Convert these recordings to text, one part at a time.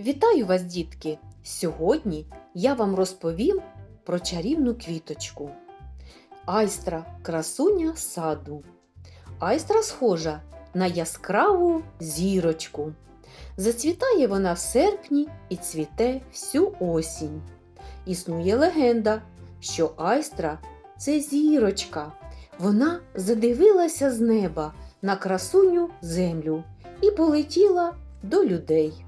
Вітаю вас, дітки! Сьогодні я вам розповім про чарівну квіточку. Айстра красуня саду. Айстра схожа на яскраву зірочку. Зацвітає вона в серпні і цвіте всю осінь. Існує легенда, що айстра це зірочка. Вона задивилася з неба на красуню землю і полетіла до людей.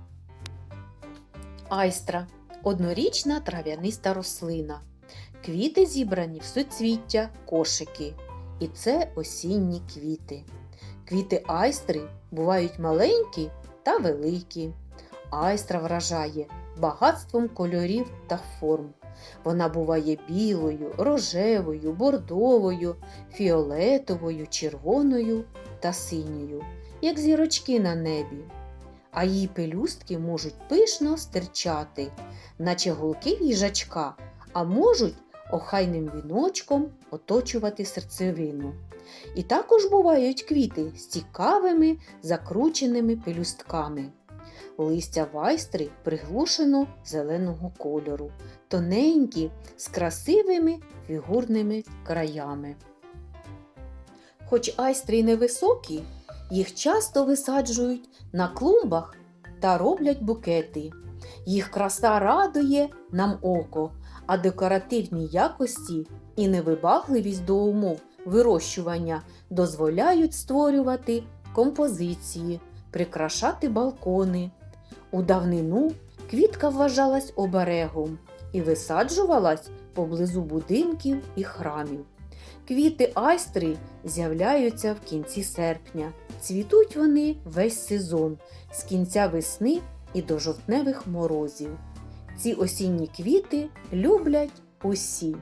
Айстра однорічна трав'яниста рослина. Квіти зібрані в суцвіття кошики. І це осінні квіти. Квіти айстри бувають маленькі та великі. Айстра вражає багатством кольорів та форм. Вона буває білою, рожевою, бордовою, фіолетовою, червоною та синьою, як зірочки на небі а її пелюстки можуть пишно стирчати, наче голки їжачка, а можуть охайним віночком оточувати серцевину. І також бувають квіти з цікавими закрученими пелюстками. Листя вайстри приглушено зеленого кольору, тоненькі з красивими фігурними краями. Хоч айстри невисокі, їх часто висаджують на клумбах та роблять букети. Їх краса радує нам око, а декоративні якості і невибагливість до умов вирощування дозволяють створювати композиції, прикрашати балкони. У давнину квітка вважалась оберегом і висаджувалась поблизу будинків і храмів. Квіти айстри з'являються в кінці серпня. Цвітуть вони весь сезон з кінця весни і до жовтневих морозів. Ці осінні квіти люблять усі.